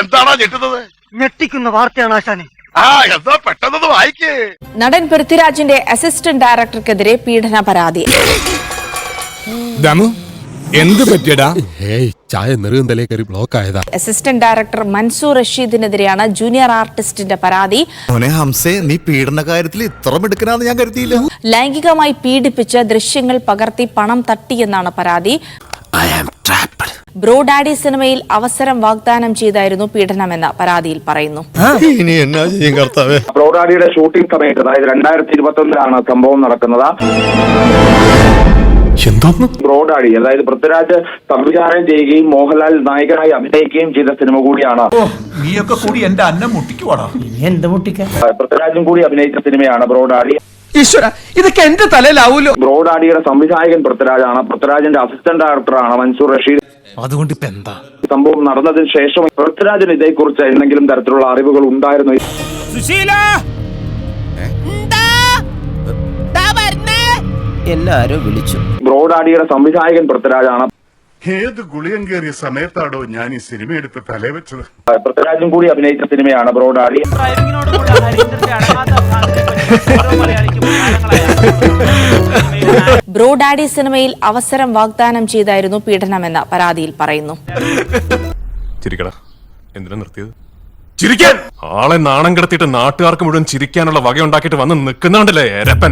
എന്താണോ ഞെട്ടുന്നത്? ഞെട്ടിക്കുന്ന വാർത്തയാണ് ആശാനെ. ആ എന്താ പെട്ടെന്ന് വായിക്കേ. നടൻ പൃഥ്വിരാജിന്റെ അസിസ്റ്റന്റ് ഡയറക്ടർക്കെതിരെ പീഡന പരാതി ദമു എന്ത് പറ്റിയടാ? ചായ നെറുകം തലേ കയറി ബ്ലോക്ക് ആയതാ. അസിസ്റ്റന്റ് ഡയറക്ടർ മൻസൂർ റഷീദിനെതിരെയാണ് ജൂനിയർ ആർട്ടിസ്റ്റിന്റെ പരാതി. ഹംസേ നീ പീഡന കാര്യത്തിൽ ഇത്ര മിടുക്കനാന്ന് ഞാൻ കരുതിയില്ല. ലൈംഗികമായി പീഡിപ്പിച്ച് ദൃശ്യങ്ങൾ പകർത്തി പണം തട്ടിയെന്നാണ് പരാതി. ബ്രോ ഡാഡി സിനിമയിൽ അവസരം വാഗ്ദാനം ചെയ്തായിരുന്നു പീഡനമെന്ന പരാതിയിൽ പറയുന്നു. ഇനി എന്നാ ചെയ്യും കർത്താവേ? ബ്രോഡാഡിയുടെ ഷൂട്ടിംഗ് സമയത്ത് അതായത് രണ്ടായിരത്തി ഇരുപത്തൊന്നിലാണ് സംഭവം നടക്കുന്നത്. ബ്രോഡാഡി അതായത് പൃഥ്വിരാജ് സംവിധാനം ചെയ്യുകയും മോഹൻലാൽ നായകനായി അഭിനയിക്കുകയും ചെയ്ത സിനിമ കൂടിയാണ്. നീയൊക്കെ കൂടി എന്റെ അന്നം മുട്ടിക്കുവാടാ. എന്ത് മുട്ടിക്ക പൃഥ്വിരാജും കൂടി അഭിനയിച്ച സിനിമയാണ് ബ്രോഡാഡി ഈശ്വര ഇതൊക്കെ എന്റെ തലയിലാവൂലോ? ബ്രോഡാഡിയുടെ സംവിധായകൻ പൃഥ്വിരാജാണ്. പൃഥ്വിരാജിന്റെ അസിസ്റ്റന്റ് ഡയറക്ടറാണ് മൻസൂർ റഷീദ്. അതുകൊണ്ട് ഇപ്പൊ എന്താ? സംഭവം നടന്നതിന് ശേഷം പൃഥ്വിരാജിന് ഇതേക്കുറിച്ച് എന്തെങ്കിലും തരത്തിലുള്ള അറിവുകൾ ഉണ്ടായിരുന്നു. എല്ലാരും വിളിച്ചു. ബ്രോഡാഡിയുടെ സംവിധായകൻ പൃഥ്വിരാജാണ്. ഏത് ഗുളിയം കയറിയ സമയത്താണോ ഞാൻ ഈ സിനിമ എടുത്ത് തലവെച്ചത് പൃഥ്വിരാജും കൂടി അഭിനയിച്ച സിനിമയാണ് ബ്രോഡാഡി ബ്രോ ഡാഡി സിനിമയിൽ അവസരം വാഗ്ദാനം ചെയ്തായിരുന്നു പീഡനമെന്ന പരാതിയിൽ പറയുന്നു. ചിരിക്കടാ. ചിരിക്കാൻ! ആളെ നാണം കിടത്തിയിട്ട് നാട്ടുകാർക്ക് മുഴുവൻ ചിരിക്കാനുള്ള വകയുണ്ടാക്കിയിട്ട് വന്ന് നിൽക്കുന്നുണ്ടല്ലേ എരപ്പൻ.